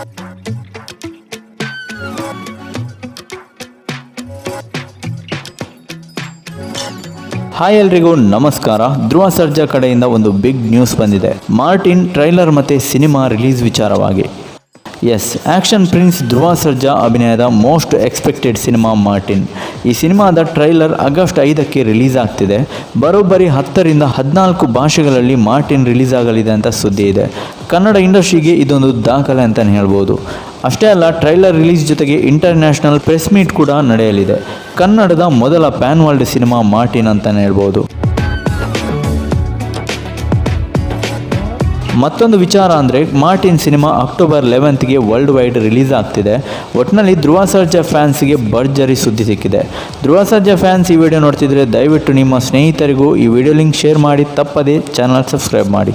Hi ಎಲ್ರಿಗೂ, ನಮಸ್ಕಾರ. ಧ್ರುವ ಸರ್ಜಾ ಕಡೆಯಿಂದ ಒಂದು ಬಿಗ್ ನ್ಯೂಸ್ ಬಂದಿದೆ. ಮಾರ್ಟಿನ್ ಟ್ರೈಲರ್ ಮತ್ತೆ ಸಿನಿಮಾ ರಿಲೀಸ್ ವಿಚಾರವಾಗಿ. Yes action prince Dhruva Sarja ಅಭಿನಯದ ಮೋಸ್ಟ್ ಎಕ್ಸ್ಪೆಕ್ಟೆಡ್ ಸಿನಿಮಾ ಮಾರ್ಟಿನ್ ಈ ಸಿನಿಮಾದ ಟ್ರೈಲರ್ ಆಗಸ್ಟ್ ಐದಕ್ಕೆ ರಿಲೀಸ್ ಆಗ್ತಿದೆ. ಬರೋಬ್ಬರಿ ಹತ್ತರಿಂದ ಹದಿನಾಲ್ಕು ಭಾಷೆಗಳಲ್ಲಿ ಮಾರ್ಟಿನ್ ರಿಲೀಸ್ ಆಗಲಿದೆ ಅಂತ ಸುದ್ದಿ ಇದೆ. ಕನ್ನಡ ಇಂಡಸ್ಟ್ರಿಗೆ ಇದೊಂದು ದಾಖಲೆ ಅಂತಲೇ ಹೇಳ್ಬೋದು. ಅಷ್ಟೇ ಅಲ್ಲ ಟ್ರೈಲರ್ ರಿಲೀಸ್ ಜೊತೆಗೆ ಇಂಟರ್ನ್ಯಾಷನಲ್ ಪ್ರೆಸ್ ಮೀಟ್ ಕೂಡ ನಡೆಯಲಿದೆ. ಕನ್ನಡದ ಮೊದಲ ಪ್ಯಾನ್ ವರ್ಲ್ಡ್ ಸಿನಿಮಾ ಮಾರ್ಟಿನ್ ಅಂತಲೇ ಹೇಳ್ಬೋದು. ಮತ್ತೊಂದು ವಿಚಾರ ಅಂದರೆ ಮಾರ್ಟಿನ್ ಸಿನಿಮಾ ಅಕ್ಟೋಬರ್ ಲೆವೆಂತ್ಗೆ ವರ್ಲ್ಡ್ ವೈಡ್ ರಿಲೀಸ್ ಆಗ್ತಿದೆ. ಒಟ್ಟಿನಲ್ಲಿ ಧ್ರುವ ಸರ್ಜಾ ಫ್ಯಾನ್ಸ್ಗೆ ಭರ್ಜರಿ ಸುದ್ದಿ ಸಿಕ್ಕಿದೆ. ಧ್ರುವ ಸರ್ಜಾ ಫ್ಯಾನ್ಸ್ ಈ ವಿಡಿಯೋ ನೋಡ್ತಿದ್ರೆ ದಯವಿಟ್ಟು ನಿಮ್ಮ ಸ್ನೇಹಿತರಿಗೂ ಈ ವಿಡಿಯೋ ಲಿಂಕ್ ಶೇರ್ ಮಾಡಿ, ತಪ್ಪದೇ ಚಾನಲ್ ಸಬ್ಸ್ಕ್ರೈಬ್ ಮಾಡಿ.